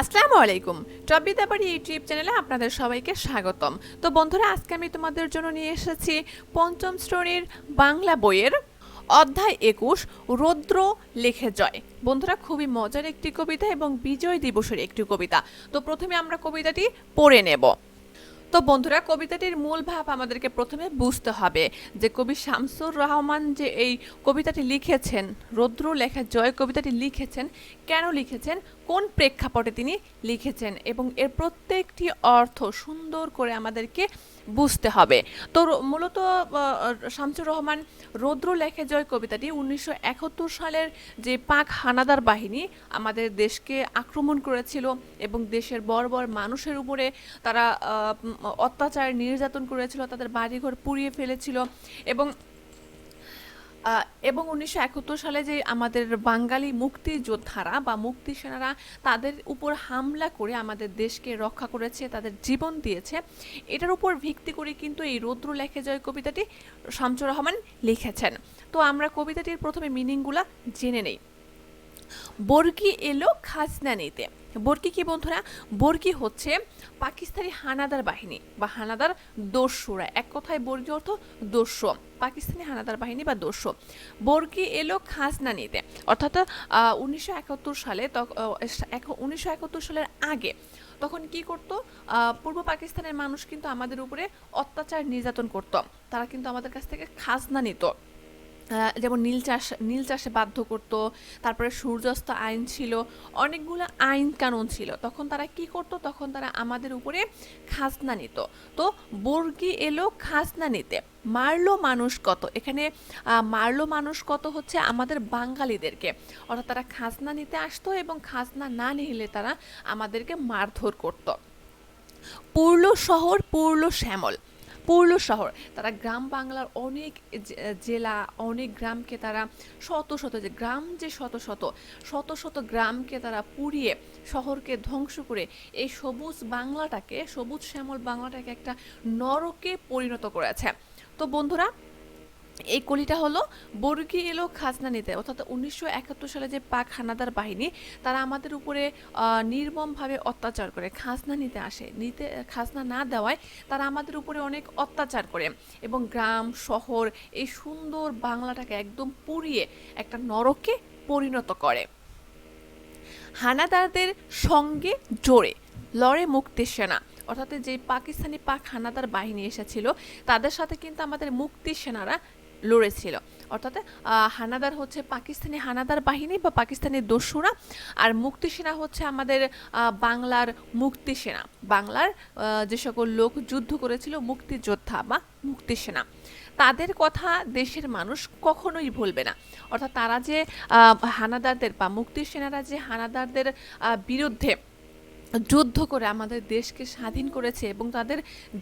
আসসালামু আলাইকুম। টপি বাড়ি ইউটিউব চ্যানেলে আপনাদের সবাইকে স্বাগতম। তো বন্ধুরা, আজকে আমি তোমাদের জন্য নিয়ে এসেছি পঞ্চম শ্রেণির বাংলা বইয়ের অধ্যায় একুশ, রৌদ্র লেখে জয়। বন্ধুরা, খুবই মজার একটি কবিতা এবং বিজয় দিবসের একটি কবিতা। তো প্রথমে আমরা কবিতাটি পড়ে নেব। তো বন্ধুরা, কবিতাটির মূল ভাব আমাদেরকে প্রথমে বুঝতে হবে যে কবি শামসুর রহমান যে এই কবিতাটি লিখেছেন, রৌদ্র লেখা জয় কবিতাটি লিখেছেন, কেন লিখেছেন, কোন প্রেক্ষাপটে তিনি লিখেছেন এবং এর প্রত্যেকটি অর্থ সুন্দর করে আমাদেরকে বুঝতে হবে। তো মূলত শামসুর রহমান রৌদ্র লেখে জয় কবিতাটি উনিশশো একাত্তর সালের যে পাক হানাদার বাহিনী আমাদের দেশকে আক্রমণ করেছিল এবং দেশের বর্বর মানুষের উপরে তারা অত্যাচার, নির্যাতন করেছিল, তাদের বাড়িঘর পুড়িয়ে ফেলেছিল এবং এবং উনিশশো একাত্তর সালে যে আমাদের বাঙালি মুক্তিযোদ্ধারা বা মুক্তি সেনারা তাদের উপর হামলা করে আমাদের দেশকে রক্ষা করেছে, তাদের জীবন দিয়েছে, এটার উপর ভিত্তি করে কিন্তু এই রৌদ্র লেখে জয় কবিতাটি শামসুর রহমান লিখেছেন। তো আমরা কবিতাটির প্রথমে মিনিংগুলা জেনে নেই। বর্গি এলো খাজনা নিতে। বর্গি কি বন্ধুরা? বর্গি হচ্ছে পাকিস্তানি হানাদার বাহিনী বা হানাদার দস্যুরা। এক কথায় বর্গি অর্থ দস্যু। পাকিস্তানি হানাদার বাহিনী বা দস্যু। বর্গি এলো খাজনা নিতে। অর্থাৎ উনিশশো একাত্তর সালে উনিশশো একাত্তর সালের আগে তখন কি করত? পূর্ব পাকিস্তানের মানুষ কিন্তু আমাদের উপরে অত্যাচার নির্যাতন করতো। তারা কিন্তু আমাদের কাছ থেকে খাজনা নিত। যেমন নীল চাষ, নীল চাষে বাধ্য করতো, তারপরে সূর্যাস্ত আইন ছিল, অনেকগুলো আইন কানুন ছিল। তখন তারা কি করতো? তখন তারা আমাদের উপরে খাজনা নিত। তো বর্গি এলো খাজনা নিতে। মারলো মানুষ কত? এখানে মারলো মানুষ কত হচ্ছে? আমাদের বাঙালিদেরকে। অর্থাৎ তারা খাজনা নিতে আসতো এবং খাজনা না নিলে তারা আমাদেরকে মারধর করতো। পূর্ল শহর, পূর্ল শ্যামল। পূর্ল শহর। তারা গ্রাম বাংলার অনেক জেলা, অনেক গ্রামকে তারা শত শত যে, গ্রাম যে শত শত শত শত গ্রামকে তারা পুড়িয়ে শহরকে ধ্বংস করে এই সবুজ বাংলাটাকে, সবুজ শ্যামল বাংলাটাকে একটা নরকে পরিণত করেছে। তো বন্ধুরা এই কলিটা হলো বর্গি এলো খাজনা নিতে। অর্থাৎ উনিশশো একাত্তর সালে যে পাক হানাদার বাহিনী, তারা আমাদের উপরে নির্মমভাবে অত্যাচার করে, খাজনা নিতে আসে। নিতে, খাজনা না দেওয়ায় তারা আমাদের উপরে অনেক অত্যাচার করে এবং গ্রাম, শহর এই সুন্দর বাংলাটাকে একদম পুড়িয়ে একটা নরকে পরিণত করে। হানাদারদের সঙ্গে জোরে লড়ে মুক্তি সেনা। অর্থাৎ যে পাকিস্তানি পাক হানাদার বাহিনী এসেছিল, তাদের সাথে কিন্তু আমাদের মুক্তি সেনারা লড়েছিল অর্থাৎ হানাদার হচ্ছে পাকিস্তানি হানাদার বাহিনী বা পাকিস্তানি দস্যুরা, আর মুক্তি সেনা হচ্ছে আমাদের বাংলার মুক্তি সেনা বাংলার যে সকল লোক যুদ্ধ করেছিল, মুক্তিযোদ্ধা বা মুক্তি সেনা তাদের কথা দেশের মানুষ কখনোই ভুলবে না। অর্থাৎ তারা যে হানাদারদের বা মুক্তি সেনারা যে হানাদারদের বিরুদ্ধে যুদ্ধ করে আমাদের দেশকে স্বাধীন করেছে এবং তাদের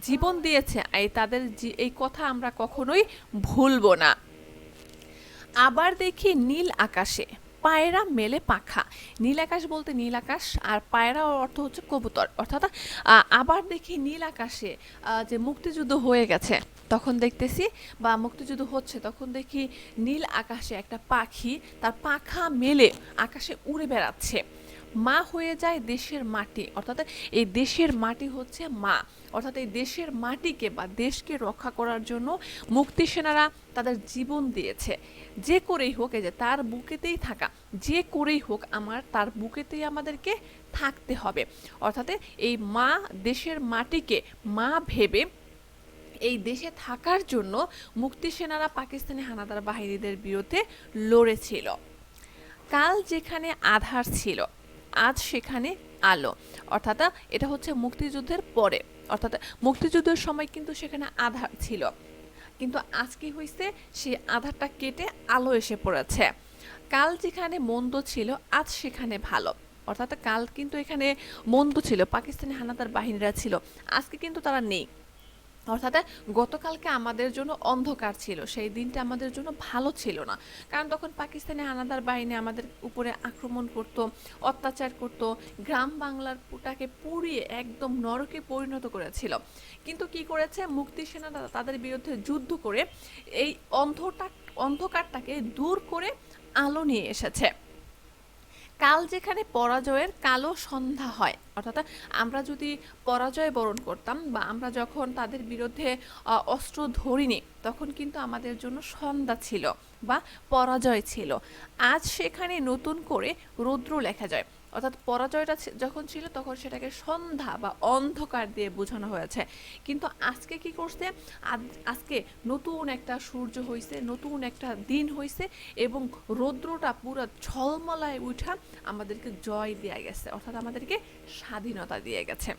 জীবন দিয়েছে, এই তাদের এই কথা আমরা কখনোই ভুলবো না। আবার দেখি নীল আকাশে, পায়রা মেলে পাখা। নীল আকাশ বলতে নীল আকাশ, আর পায়রা অর্থ হচ্ছে কবুতর। অর্থাৎ আবার দেখি নীল আকাশে যে মুক্তিযুদ্ধ হয়ে গেছে, তখন দেখতেছি, বা মুক্তিযুদ্ধ হচ্ছে, তখন দেখি নীল আকাশে একটা পাখি, তার পাখা মেলে, আকাশে উড়ে বেড়াচ্ছে। মা হয়ে যায় দেশের মাটি। অর্থাৎ এই দেশের মাটি হচ্ছে মা। অর্থাৎ এই দেশের মাটিকে বা দেশকে রক্ষা করার জন্য মুক্তি সেনারা তাদের জীবন দিয়েছে। যে করেই হোক, এই যে তার বুকেতেই থাকা, যে করেই হোক আমার, তার বুকেতেই আমাদেরকে থাকতে হবে। অর্থাৎ এই মা, দেশের মাটিকে মা ভেবে এই দেশে থাকার জন্য মুক্তি সেনারা পাকিস্তানি হানাদার বাহিনীদের বিরুদ্ধে লড়েছিল। কাল যেখানে আধার ছিল আজ সেখানে আলো। অর্থাৎ এটা হচ্ছে মুক্তিযুদ্ধের পরে। অর্থাৎ মুক্তিযুদ্ধের সময় কিন্তু সেখানে আধার ছিল। কিন্তু আজ কি হয়েছে সেই আধারটা কেটে আলো এসে পড়েছে। কাল যেখানে মন্দ ছিল, আজ সেখানে ভালো। অর্থাৎ, কাল কিন্তু এখানে মন্দ ছিল। পাকিস্তানি হানাদার বাহিনীরা ছিল। আজকে কিন্তু তারা নেই। অর্থাৎ গতকালকে আমাদের জন্য অন্ধকার ছিল, সেই দিনটা আমাদের জন্য ভালো ছিল না। কারণ তখন পাকিস্তানি হানাদার বাহিনী আমাদের উপরে আক্রমণ করত, অত্যাচার করত, গ্রাম বাংলার পুটাকে পুড়িয়ে একদম নরকে পরিণত করেছিল। কিন্তু কি করেছে? মুক্তি সেনারা তাদের বিরুদ্ধে যুদ্ধ করে এই অন্ধটা, অন্ধকারটাকে দূর করে আলো নিয়ে এসেছে। কাল যেখানে পরাজয়ের কালো সন্ধ্যা হয়, অর্থাৎ আমরা যদি পরাজয় বরণ করতাম বা আমরা যখন তাদের বিরুদ্ধে অস্ত্র ধরিনি, তখন কিন্তু আমাদের জন্য সন্ধ্যা ছিল বা পরাজয় ছিল। আজ সেখানে নতুন করে রৌদ্র লেখা যায়। অর্থাৎ পরাজয়টা যখন ছিল তখন সেটাকে সন্ধ্যা বা অন্ধকার দিয়ে বোঝানো হয়েছে। কিন্তু আজকে কি করছে? আজ- আজকে নতুন একটা সূর্য হয়েছে নতুন একটা দিন হয়েছে এবং রৌদ্রটা পুরো ঝলমলায় উঠা আমাদেরকে জয় দিয়ে গেছে, অর্থাৎ আমাদেরকে স্বাধীনতা দিয়ে গেছে।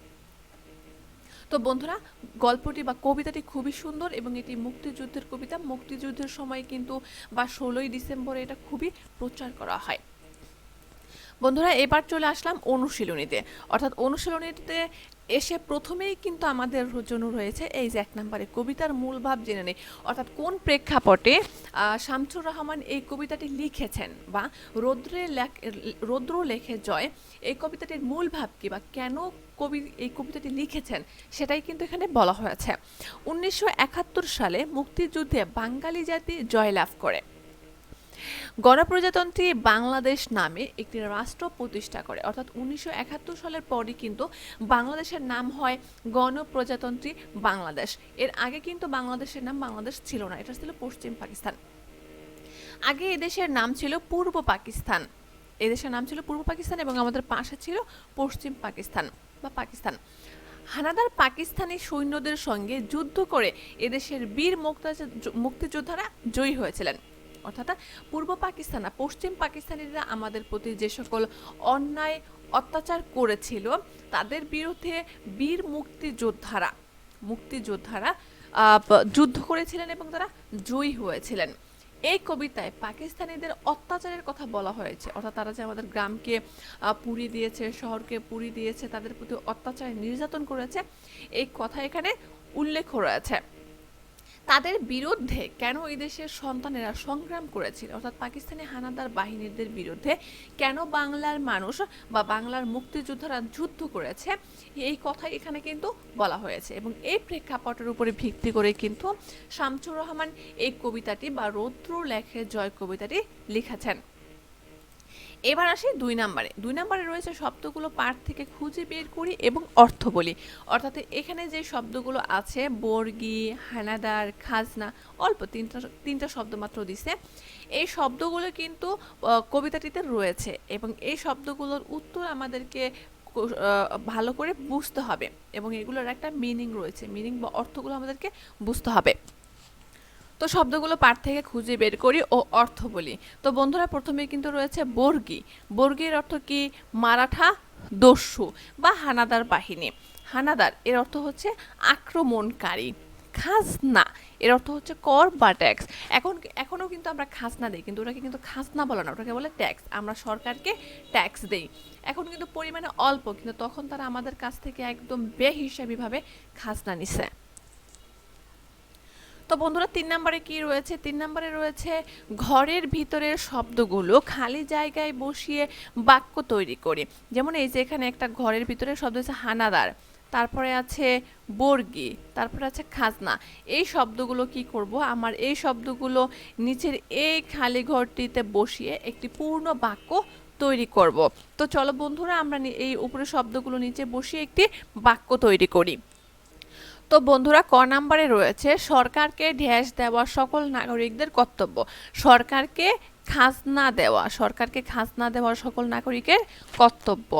তো বন্ধুরা, গল্পটি বা কবিতাটি খুবই সুন্দর এবং এটি মুক্তিযুদ্ধের কবিতা। মুক্তিযুদ্ধের সময় কিন্তু বা ষোলোই ডিসেম্বরে এটা খুবই প্রচার করা হয়। বন্ধুরা, এবার চলে আসলাম অনুশীলনীতে। অর্থাৎ অনুশীলনীতে এসে প্রথমেই কিন্তু আমাদের জন্য রয়েছে এই যে এক নম্বরে কবিতার মূল ভাব জেনে নেই। অর্থাৎ কোন প্রেক্ষাপটে শামসুর রহমান এই কবিতাটি লিখেছেন বা রৌদ্রে রৌদ্র লেখে জয়, এই কবিতাটির মূল ভাব কি বা কেন কবি এই কবিতাটি লিখেছেন সেটাই কিন্তু এখানে বলা হয়েছে। উনিশশো একাত্তর সালে মুক্তিযুদ্ধে বাঙালি জাতি জয়লাভ করে। গণপ্রজাতন্ত্রী বাংলাদেশ নামে একটি রাষ্ট্র প্রতিষ্ঠা করে। অর্থাৎ উনিশশো একাত্তর সালের পরই কিন্তু বাংলাদেশের নাম হয় গণপ্রজাতন্ত্রী বাংলাদেশ। এর আগে কিন্তু বাংলাদেশের নাম বাংলাদেশ ছিল না, এটা ছিল পশ্চিম পাকিস্তান। আগে এদেশের নাম ছিল পূর্ব পাকিস্তান। এদেশের নাম ছিল পূর্ব পাকিস্তান এবং আমাদের পাশে ছিল পশ্চিম পাকিস্তান বা পাকিস্তান। হানাদার পাকিস্তানি সৈন্যদের সঙ্গে যুদ্ধ করে এদেশের বীর মুক্তা- মুক্তিযোদ্ধারা জয়ী হয়েছিলেন। অর্থাৎ পূর্ব পাকিস্তান পশ্চিম পাকিস্তানিরা আমাদের প্রতি যে সকল অন্যায়, অত্যাচার করেছিল, তাদের বিরুদ্ধে বীর মুক্তিযোদ্ধারা মুক্তিযোদ্ধারা যুদ্ধ করেছিলেন এবং তারা জয়ী হয়েছিলেন। এই কবিতায় পাকিস্তানিদের অত্যাচারের কথা বলা হয়েছে। অর্থাৎ তারা যে আমাদের গ্রামকে পুড়িয়ে দিয়েছে, শহরকে পুড়িয়ে দিয়েছে, তাদের প্রতি অত্যাচার নির্যাতন করেছে, এই কথা এখানে উল্লেখ রয়েছে। তাদের বিরুদ্ধে কেন এই দেশের সন্তানেরা সংগ্রাম করেছিল? অর্থাৎ পাকিস্তানি হানাদার বাহিনীদের বিরুদ্ধে কেন বাংলার মানুষ বা বাংলার মুক্তিযোদ্ধারা যুদ্ধ করেছে? এই কথা এখানে কিন্তু বলা হয়েছে এবং এই প্রেক্ষাপটের উপরে ভিত্তি করে কিন্তু শামসুর রহমান এই কবিতাটি বা রৌদ্র লেখে জয় কবিতাটি লিখেছেন। এবার আসি দুই নাম্বারে। দুই নাম্বারে রয়েছে শব্দগুলো পাঠ থেকে খুঁজে বের করি এবং অর্থ বলি। অর্থাৎ এখানে যে শব্দগুলো আছে, বর্গি, হানাদার, খাজনা, অল্প তিনটা তিনটা শব্দ মাত্র দিছে। এই শব্দগুলো কিন্তু কবিতাটিতে রয়েছে এবং এই শব্দগুলোর উত্তর আমাদেরকে ভালো করে বুঝতে হবে এবং এগুলোর একটা মিনিং রয়েছে। মিনিং বা অর্থগুলো আমাদেরকে বুঝতে হবে। তো শব্দগুলো পাঠ থেকে খুঁজে বের করি ও অর্থ বলি। তো বন্ধুরা প্রথমে কিন্তু রয়েছে বর্গি। বর্গির অর্থ কি? মারাঠা, দস্যু বা হানাদার বাহিনী। হানাদার, এর অর্থ হচ্ছে আক্রমণকারী। খাজনা, এর অর্থ হচ্ছে কর বা ট্যাক্স। এখন, এখনও কিন্তু আমরা খাজনা দিই, কিন্তু ওটাকে কিন্তু খাজনা বলে না, ওটাকে বলে ট্যাক্স। আমরা সরকারকে ট্যাক্স দেই। এখন কিন্তু পরিমাণে অল্প, কিন্তু তখন তারা আমাদের কাছ থেকে একদম বেহিসাবিভাবে খাজনা নিছে। তো বন্ধুরা, তিন নম্বরে কি রয়েছে? তিন নম্বরে রয়েছে ঘরের ভিতরের শব্দগুলো খালি জায়গায় বসিয়ে বাক্য তৈরি করি। যেমন এই যে এখানে একটা ঘরের ভিতরে শব্দ হচ্ছে হানাদার, তারপরে আছে বর্গি, তারপরে আছে খাজনা। এই শব্দগুলো কি করব? আমার এই শব্দগুলো নিচের এই খালি ঘরটিতে বসিয়ে একটি পূর্ণ বাক্য তৈরি করব। তো চলো বন্ধুরা, আমরা এই উপরে শব্দগুলো নিচে বসিয়ে একটি বাক্য তৈরি করি। তো বন্ধুরা, ক নাম্বারে রয়েছে, সরকারকে ঢ্যাস দেওয়া সকল নাগরিকদের কর্তব্য। সরকারকে খাজনা দেওয়া, সরকারকে খাজনা দেওয়া সকল নাগরিকের কর্তব্য।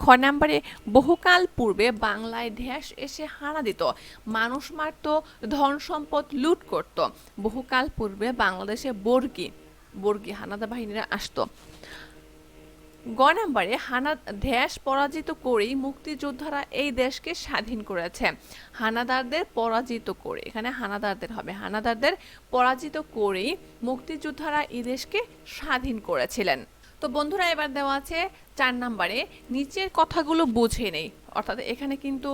খ নাম্বারে, বহুকাল পূর্বে বাংলায় ঢ্যাস এসে হানা দিত। মানুষ মারত, ধন সম্পদ লুট করত। বহুকাল পূর্বে বাংলাদেশে বর্গি বর্গি হানাদা বাহিনীরা আসতো। গ নাম্বারে হানা দেশ পরাজিত করেই মুক্তিযোদ্ধারা এই দেশকে স্বাধীন করেছে। হানাদারদের পরাজিত করে, এখানে হানাদারদের হবে। হানাদারদের পরাজিত করেই মুক্তিযোদ্ধারা এই দেশকে স্বাধীন করেছিলেন। তো বন্ধুরা, এবার দেওয়া আছে চার নাম্বারে নিচের কথাগুলো বুঝে নেই। অর্থাৎ এখানে কিন্তু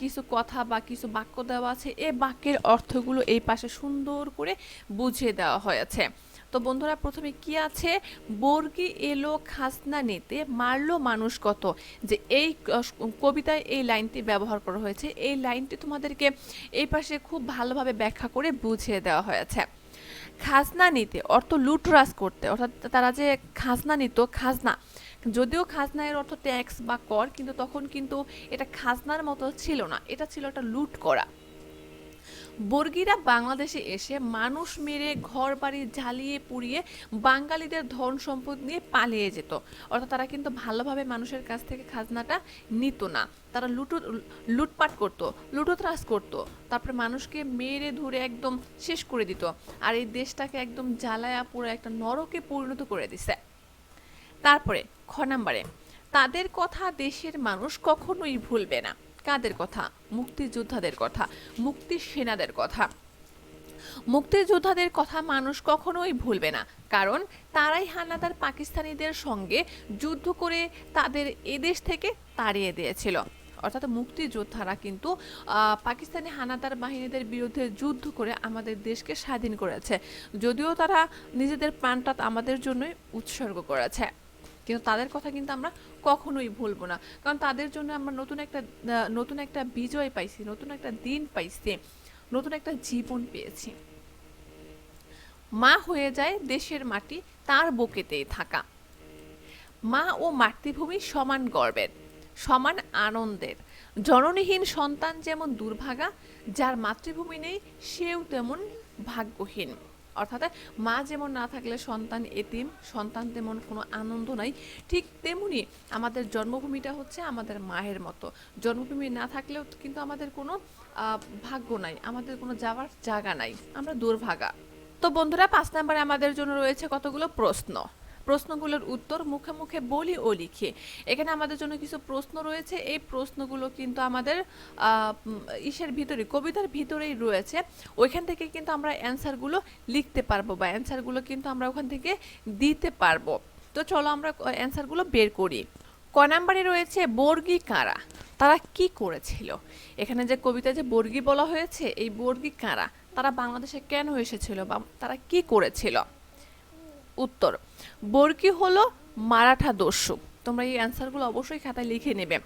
কিছু কথা বা কিছু বাক্য দেওয়া আছে। এ বাক্যের অর্থগুলো এই পাশে সুন্দর করে বুঝিয়ে দেওয়া হয়েছে। তো বন্ধুরা, প্রথমে কি আছে? বর্গি এলো খাসনা নিতে, মারলো মানুষ কত? যে এই কবিতায় এই লাইনটি ব্যবহার করা হয়েছে। এই লাইনটি তোমাদেরকে এই পাশে খুব ভালোভাবে ব্যাখ্যা করে বুঝিয়ে দেওয়া হয়েছে। খাজনা নিতে, অর্থ লুটরাজ করতে, অর্থাৎ তারা যে খাজনা নিত, খাজনা। যদিও খাজনা এর অর্থ ট্যাক্স বা কর, কিন্তু তখন কিন্তু এটা খাজনার মতো ছিল না। এটা ছিল একটা লুট করা। বর্গীরা বাংলাদেশে এসে মানুষ মেরে ঘর বাড়ি জ্বালিয়ে পুড়িয়ে বাঙালিদের ধন সম্পদ নিয়ে পালিয়ে যেত। অর্থাৎ তারা কিন্তু ভালোভাবে মানুষের কাছ থেকে খাজনাটা নিত না। তারা লুটু, লুটপাট করতো, লুটোত্রাস করতো। তারপরে মানুষকে মেরে ধরে একদম শেষ করে দিত। আর এই দেশটাকে একদম জ্বালায়া পুরো একটা নরকে পরিণত করে দিছে। তারপরে, খ নাম্বারে, তাদের কথা দেশের মানুষ কখনোই ভুলবে না। কাদের কথা? মুক্তিযোদ্ধাদের কথা মুক্তি সেনাদের কথা। মুক্তিযোদ্ধাদের কথা মানুষ কখনোই ভুলবে না, কারণ তারাই হানাদার পাকিস্তানিদের সঙ্গে যুদ্ধ করে তাদের এদেশ থেকে তাড়িয়ে দিয়েছিল। অর্থাৎ মুক্তিযোদ্ধারা কিন্তু পাকিস্তানি হানাদার বাহিনীদের বিরুদ্ধে যুদ্ধ করে আমাদের দেশকে স্বাধীন করেছে। যদিও তারা নিজেদের প্রাণটা আমাদের জন্যই উৎসর্গ করেছে। কিন্তু তাদের কথা কিন্তু আমরা কখনোই ভুলবো না। কারণ তাদের জন্য আমরা নতুন একটা নতুন একটা বিজয় পাইছি, নতুন একটা দিন পাইছি, নতুন একটা জীবন পেয়েছি। মা হয়ে যায় দেশের মাটি তার বুকেতেই থাকা। মা ও মাতৃভূমি সমান গর্বের, সমান আনন্দের। জননীহীন সন্তান যেমন দুর্ভাগা, যার মাতৃভূমি নেই, সেও তেমন ভাগ্যহীন। অর্থাৎ মা যেমন না থাকলে সন্তান এতিম, সন্তান তেমন কোনো আনন্দ নাই। ঠিক তেমনি আমাদের জন্মভূমিটা হচ্ছে আমাদের মায়ের মতো। জন্মভূমি না থাকলেও কিন্তু আমাদের কোনো ভাগ্য নাই, আমাদের কোনো যাওয়ার জায়গা নাই। আমরা দুর্ভাগা। তো বন্ধুরা, পাঁচ নাম্বারে আমাদের জন্য রয়েছে কতগুলো প্রশ্ন? প্রশ্নগুলোর উত্তর মুখে মুখে বলি ও লিখি। এখানে আমাদের জন্য কিছু প্রশ্ন রয়েছে। এই প্রশ্নগুলো কিন্তু আমাদের ইসের ভিতরে, কবিতার ভিতরেই রয়েছে। ওইখান থেকে কিন্তু আমরা অ্যান্সারগুলো লিখতে পারব বা অ্যান্সারগুলো কিন্তু আমরা ওখান থেকে দিতে পারব। তো চলো আমরা অ্যান্সারগুলো বের করি। ক নাম্বারে রয়েছে, বর্গী কারা? তারা কি করেছিল? এখানে যে কবিতা যে বর্গী বলা হয়েছে, এই বর্গী কারা? তারা বাংলাদেশে কেন এসেছিল বা তারা কি করেছিল? উত্তর। বর্গী হলো মারাঠা দস্যু। তোমরা এই অ্যান্সারগুলো অবশ্যই খাতায় লিখে নেবে।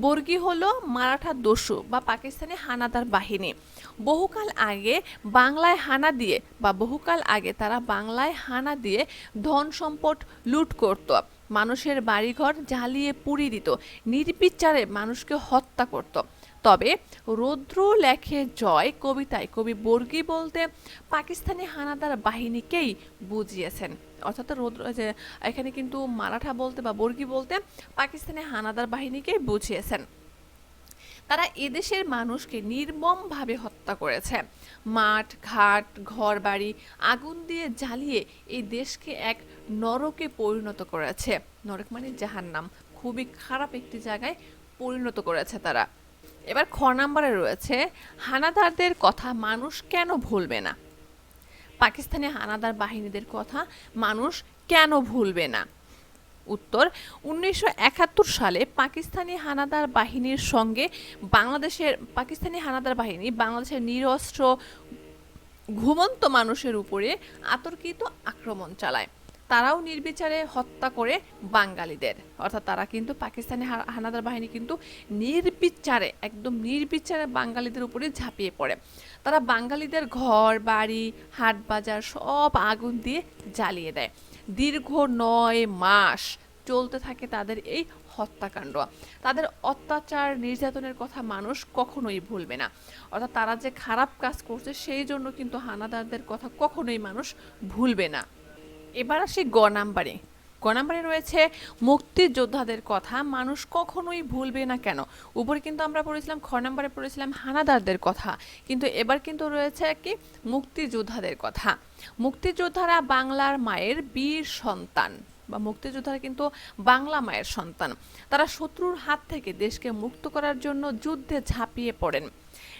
বর্গী হলো মারাঠা দস্যু বা পাকিস্তানি হানাদার বাহিনী। বহুকাল আগে বাংলায় হানা দিয়ে বা বহুকাল আগে তারা বাংলায় হানা দিয়ে ধন সম্পদ লুট করত। মানুষের বাড়িঘর জ্বালিয়ে পুড়িয়ে দিত। নির্বিচারে মানুষকে হত্যা করত। তবে রৌদ্র লেখে জয় কবিতায় কবি বর্গী বলতে পাকিস্তানি হানাদার বাহিনীকেই বুঝিয়েছেন। অর্থাৎ রৌদ্র যে এখানে কিন্তু মারাঠা বলতে বা বর্গী বলতে পাকিস্তানি হানাদার বাহিনীকেই বুঝিয়েছেন। তারা এদেশের মানুষকে নির্মমভাবে হত্যা করেছে। মাঠ, ঘাট ঘর বাড়ি আগুন দিয়ে জ্বালিয়ে এই দেশকে এক নরকে পরিণত করেছে। নরক মানে জাহান্নাম। খুবই খারাপ একটি জায়গায় পরিণত করেছে তারা। এবার খ নাম্বারে রয়েছে, হানাদারদের কথা মানুষ কেন ভুলবে না? পাকিস্তানি হানাদার বাহিনীদের কথা মানুষ কেন ভুলবে না? উত্তর, উনিশশো একাত্তর সালে পাকিস্তানি হানাদার বাহিনীর সঙ্গে বাংলাদেশের, পাকিস্তানি হানাদার বাহিনী বাংলাদেশের নিরস্ত্র, ঘুমন্ত মানুষের উপরে আতর্কিত আক্রমণ চালায়। তারাও নির্বিচারে হত্যা করে বাঙালিদের। অর্থাৎ তারা কিন্তু পাকিস্তানি হানাদার বাহিনী কিন্তু নির্বিচারে, একদম নির্বিচারে বাঙালিদের উপরে ঝাঁপিয়ে পড়ে। তারা বাঙালিদের ঘর, বাড়ি, হাট বাজার সব আগুন দিয়ে জ্বালিয়ে দেয়। দীর্ঘ নয় মাস চলতে থাকে তাদের এই হত্যাকাণ্ড। তাদের অত্যাচার, নির্যাতনের কথা মানুষ কখনোই ভুলবে না। অর্থাৎ তারা যে খারাপ কাজ করছে, সেই জন্য কিন্তু হানাদারদের কথা কখনোই মানুষ ভুলবে না। এবার আসি গ নাম্বারে। গ নাম্বারে রয়েছে, মুক্তিযোদ্ধাদের কথা, মানুষ কখনোই ভুলবে না কেন? উপরে কিন্তু আমরা পড়েছিলাম, খ নাম্বারে পড়েছিলাম, হানাদারদের কথা। কিন্তু এবার কিন্তু রয়েছে কি? মুক্তিযোদ্ধাদের কথা। মুক্তিযোদ্ধারা বাংলার মায়ের বীর সন্তান বা মুক্তিযোদ্ধারা কিন্তু বাংলা মায়ের সন্তান। তারা শত্রুর হাত থেকে দেশকে মুক্ত করার জন্য যুদ্ধে ঝাঁপিয়ে পড়েন।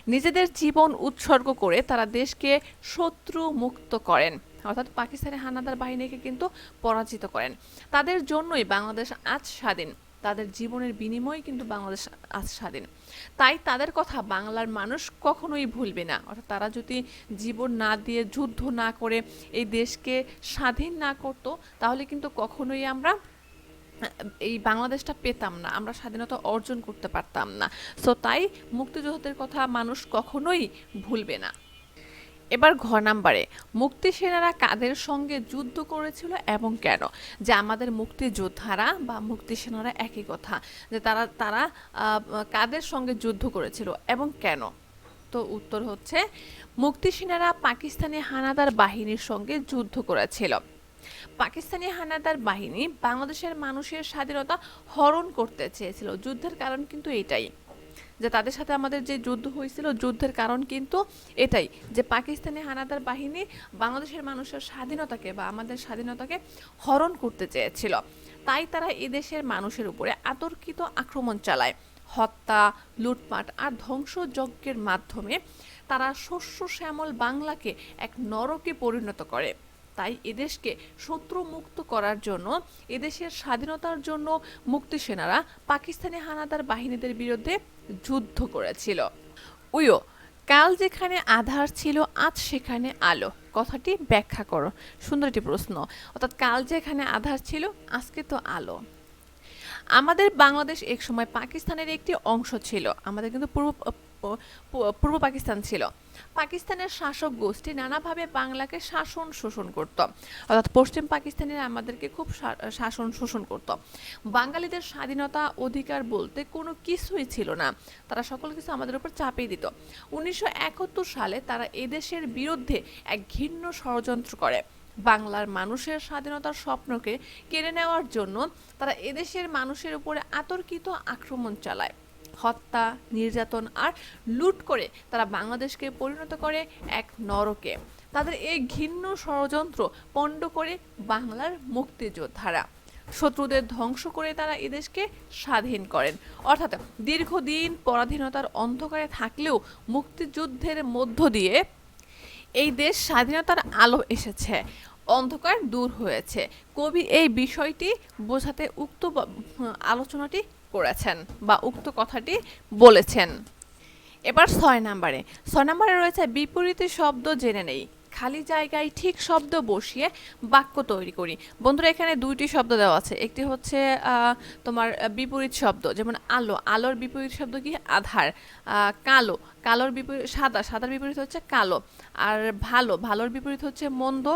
নিজেদের জীবন উৎসর্গ করে তারা দেশকে শত্রু মুক্ত করেন। অর্থাৎ পাকিস্তানি হানাদার বাহিনীকে কিন্তু পরাজিত করেন। তাদের জন্যই বাংলাদেশ আজ স্বাধীন। তাদের জীবনের বিনিময়ে কিন্তু বাংলাদেশ আজ স্বাধীন। তাই তাদের কথা বাংলার মানুষ কখনোই ভুলবে না। অর্থাৎ তারা যদি জীবন না দিয়ে যুদ্ধ না করে এই দেশকে স্বাধীন না করতো, তাহলে কিন্তু কখনোই আমরা এই বাংলাদেশটা পেতাম না। আমরা স্বাধীনতা অর্জন করতে পারতাম না। সো তাই মুক্তিযোদ্ধাদের কথা মানুষ কখনোই ভুলবে না। এবার ঘ নাম্বারে, মুক্তি সেনারা কাদের সঙ্গে যুদ্ধ করেছিল এবং কেন? যে আমাদের মুক্তিযোদ্ধারা বা মুক্তি সেনারা একই কথা, যে তারা তারা কাদের সঙ্গে যুদ্ধ করেছিল এবং কেন? তো উত্তর হচ্ছে, মুক্তি সেনারা পাকিস্তানি হানাদার বাহিনীর সঙ্গে যুদ্ধ করেছিল। পাকিস্তানি হানাদার বাহিনী বাংলাদেশের মানুষের স্বাধীনতা হরণ করতে চেয়েছিল। যুদ্ধের কারণ কিন্তু এটাই। যে তাদের সাথে আমাদের যে যুদ্ধ হয়েছিল, যুদ্ধের কারণ কিন্তু এটাই যে পাকিস্তানি হানাদার বাহিনী বাংলাদেশের মানুষের স্বাধীনতাকে বা আমাদের স্বাধীনতাকে হরণ করতে চেয়েছিল। তাই তারা এদেশের মানুষের উপরে আতর্কিত আক্রমণ চালায়। হত্যা, লুটপাট আর ধ্বংসযজ্ঞের মাধ্যমে তারা শস্য শ্যামল বাংলাকে এক নরকে পরিণত করে। তাই এদেশকে শত্রুমুক্ত করার জন্য, এদেশের স্বাধীনতার জন্য মুক্তি সেনারা পাকিস্তানি হানাদার বাহিনীদের বিরুদ্ধে যুদ্ধ করেছিল। উইও, কাল যেখানে আধার ছিল, আজ সেখানে আলো। কথাটি ব্যাখ্যা করো। সুন্দর একটি প্রশ্ন। অর্থাৎ কাল যেখানে আধার ছিল, আজকে তো আলো। আমাদের বাংলাদেশ এক সময় পাকিস্তানের একটি অংশ ছিল। আমাদের কিন্তু পূর্ব পূর্ব পাকিস্তান ছিল। পাকিস্তানের শাসক গোষ্ঠী নানাভাবে বাংলাকে শাসন শোষণ করত। অর্থাৎ পশ্চিম পাকিস্তানের আমাদেরকে খুব শাসন শোষণ করত। বাঙালিদের স্বাধীনতা অধিকার বলতে কোনো কিছুই ছিল না। তারা সকল কিছু আমাদের উপর চাপিয়ে দিত। উনিশশো একাত্তর সালে তারা এদেশের বিরুদ্ধে এক ঘৃণ্য ষড়যন্ত্র করে। বাংলার মানুষের স্বাধীনতার স্বপ্নকে কেড়ে নেওয়ার জন্য তারা এদেশের মানুষের উপরে আতর্কিত আক্রমণ চালায়। হত্যা, নির্যাতন আর লুট করে তারা বাংলাদেশকে পরিণত করে এক নরকে। তাদের এই ঘৃণ্য ষড়যন্ত্র পণ্ড করে বাংলার মুক্তিযোদ্ধারা। শত্রুদের ধ্বংস করে তারা এদেশকে স্বাধীন করেন। অর্থাৎ দীর্ঘদিন পরাধীনতার অন্ধকারে থাকলেও মুক্তিযুদ্ধের মধ্য দিয়ে এই দেশ স্বাধীনতার আলো এসেছে, অন্ধকার দূর হয়েছে। কবি এই বিষয়টি বোঝাতে উক্ত আলোচনাটি করেছেন বা উক্ত কথাটি বলেছেন। এবার ছয় নম্বরে। ছয় নম্বরে রয়েছে, বিপরীতে শব্দ জেনে নেই। খালি জায়গায় ঠিক শব্দ বসিয়ে বাক্য তৈরি করি। বন্ধুরা, এখানে দুইটি শব্দ দেওয়া আছে। একটি হচ্ছে তোমার বিপরীত শব্দ, যেমন আলো। আলোর বিপরীত শব্দ কি? আধার। কালো। কালোর বিপরীত, সাদা। সাদার বিপরীত হচ্ছে কালো। আর ভালো, ভালোর বিপরীত হচ্ছে মন্দ।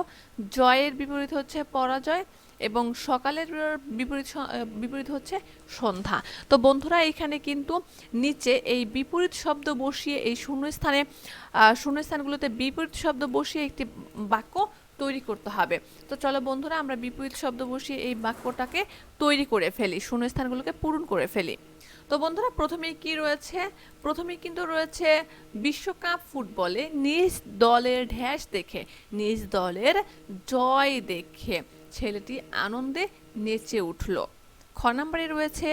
জয়ের বিপরীত হচ্ছে পরাজয়। এবং সকালের বিপরীত বিপরীত হচ্ছে সন্ধ্যা। তো বন্ধুরা, এখানে কিন্তু নিচে এই বিপরীত শব্দ বসিয়ে এই শূন্যস্থানে শূন্যস্থানগুলোতে বিপরীত শব্দ বসিয়ে একটি বাক্য তৈরি করতে হবে। তো চলো বন্ধুরা, আমরা বিপরীত শব্দ বসিয়ে এই বাক্যটাকে তৈরি করে ফেলি, শূন্যস্থানগুলোকে পূরণ করে ফেলি। তো বন্ধুরা, প্রথমেই কি রয়েছে? প্রথমেই কিন্তু রয়েছে বিশ্বকাপ ফুটবলে নিজ দলের ঢ্যাস দেখে, নিজ দলের জয় দেখে। ছেলেটি আনন্দে নেচে উঠল। খ নম্বরে রয়েছে,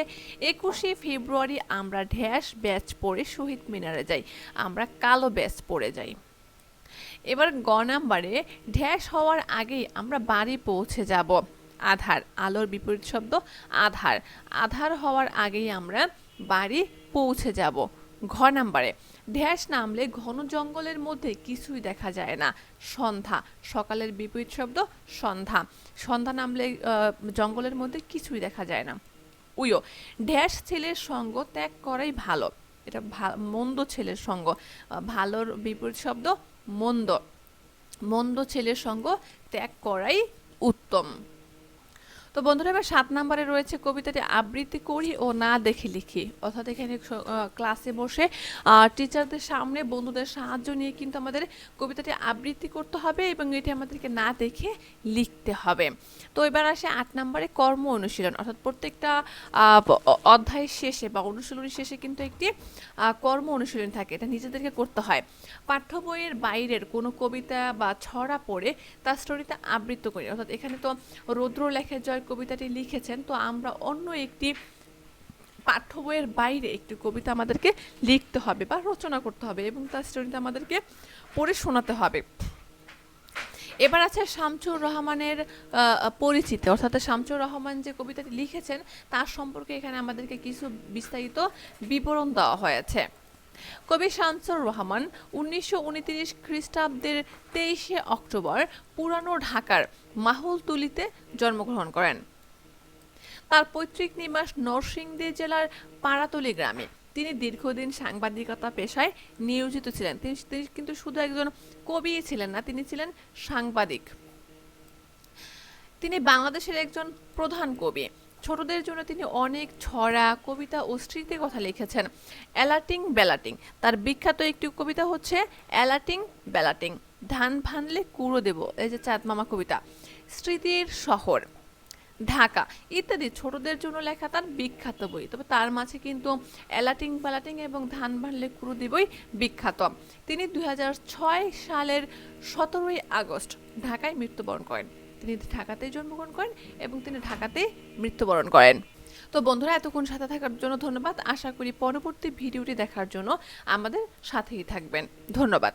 একুশে ফেব্রুয়ারি আমরা ঢ্যাস ব্যাচ পরে শহীদ মিনারে যাই, আমরা কালো ব্যাচ পরে যাই। এবার গ নাম্বারে, ঢ্যাস হওয়ার আগেই আমরা বাড়ি পৌঁছে যাব। আধার, আলোর বিপরীত শব্দ আধার। আধার হওয়ার আগেই আমরা বাড়ি পৌঁছে যাব। ঘ নাম্বারে ঢ্যাস নামলে ঘন জঙ্গলের মধ্যে কিছুই দেখা যায় না। সন্ধ্যা, সকালের বিপরীত শব্দ সন্ধ্যা। সন্ধ্যা নামলে জঙ্গলের মধ্যে কিছুই দেখা যায় না। উইও ঢ্যাস ছেলের সঙ্গ ত্যাগ করাই ভালো। এটা মন্দ ছেলের সঙ্গ। ভালোর বিপরীত শব্দ মন্দ। মন্দ ছেলের সঙ্গ ত্যাগ করাই উত্তম। তো বন্ধুরা, এবার সাত নম্বরে রয়েছে কবিতাটি, আবৃত্তি করি ও না দেখে লিখি। অর্থাৎ এখানে ক্লাসে বসে টিচারদের সামনে বন্ধুদের সাহায্য নিয়ে কিন্তু আমাদের কবিতাটি আবৃত্তি করতে হবে এবং এটি আমাদেরকে না দেখে লিখতে হবে। তো এবার আসে আট নম্বরে, কর্ম অনুশীলন। অর্থাৎ প্রত্যেকটা অধ্যায়ের শেষে বা অনুশীলনের শেষে কিন্তু একটি কর্ম অনুশীলন থাকে। এটা নিজেদেরকে করতে হয়। পাঠ্য বইয়ের বাইরের কোনো কবিতা বা ছড়া পড়ে তার স্টোরিতে আবৃত্ত করি। অর্থাৎ এখানে তো রৌদ্র লেখের জয় কবিতাটি লিখেছেন, তো আমরা অন্য একটি পাঠ্য বইয়ের বাইরে একটি কবিতা আমাদেরকে লিখতে হবে বা রচনা করতে হবে এবং তার স্টোরিটা আমাদেরকে পড়ে শোনাতে হবে। এবার আছে শামসুর রহমানের পরিচিতি। অর্থাৎ শামসুর রহমান যে কবিতাটি লিখেছেন, তার সম্পর্কে এখানে আমাদেরকে কিছু বিস্তারিত বিবরণ দেওয়া হয়েছে। কবি শামসুর রহমান উনিশশো উনত্রিশ খ্রিস্টাব্দের তেইশে অক্টোবর পুরানো ঢাকার মাহুলতুলিতে জন্মগ্রহণ করেন। তার পৈতৃক নিবাস নরসিংদী জেলার পাড়াতলি গ্রামে। তিনি দীর্ঘদিন সাংবাদিকতা পেশায় নিয়োজিত ছিলেন। তিনি কিন্তু শুধু একজন কবি ছিলেন না, তিনি ছিলেন সাংবাদিক। তিনি বাংলাদেশের একজন প্রধান কবি। ছোটদের জন্য তিনি অনেক ছড়া কবিতা ও স্মৃতি কথা লিখেছেন। অ্যালাটিং বেলাটিং তার বিখ্যাত একটি কবিতা হচ্ছে অ্যালাটিং বেলাটিং ধান ভানলে কুড়ো দেব, এই যে চাঁদ মামা কবিতা। স্মৃতির শহর, ঢাকা ইত্যাদি, ছোটদের জন্য লেখা তার বিখ্যাত বই। তবে তার মাঝে কিন্তু অ্যালাটিং পালাটিং এবং ধান ভানলে কুড়ো দিবই বিখ্যাত। তিনি দু হাজার ছয় সালের সতেরোই আগস্ট ঢাকায় মৃত্যুবরণ করেন। তিনি ঢাকাতেই জন্মগ্রহণ করেন এবং তিনি ঢাকাতেই মৃত্যুবরণ করেন। তো বন্ধুরা, এতক্ষণ সাথে থাকার জন্য ধন্যবাদ। আশা করি পরবর্তী ভিডিওটি দেখার জন্য আমাদের সাথেই থাকবেন। ধন্যবাদ।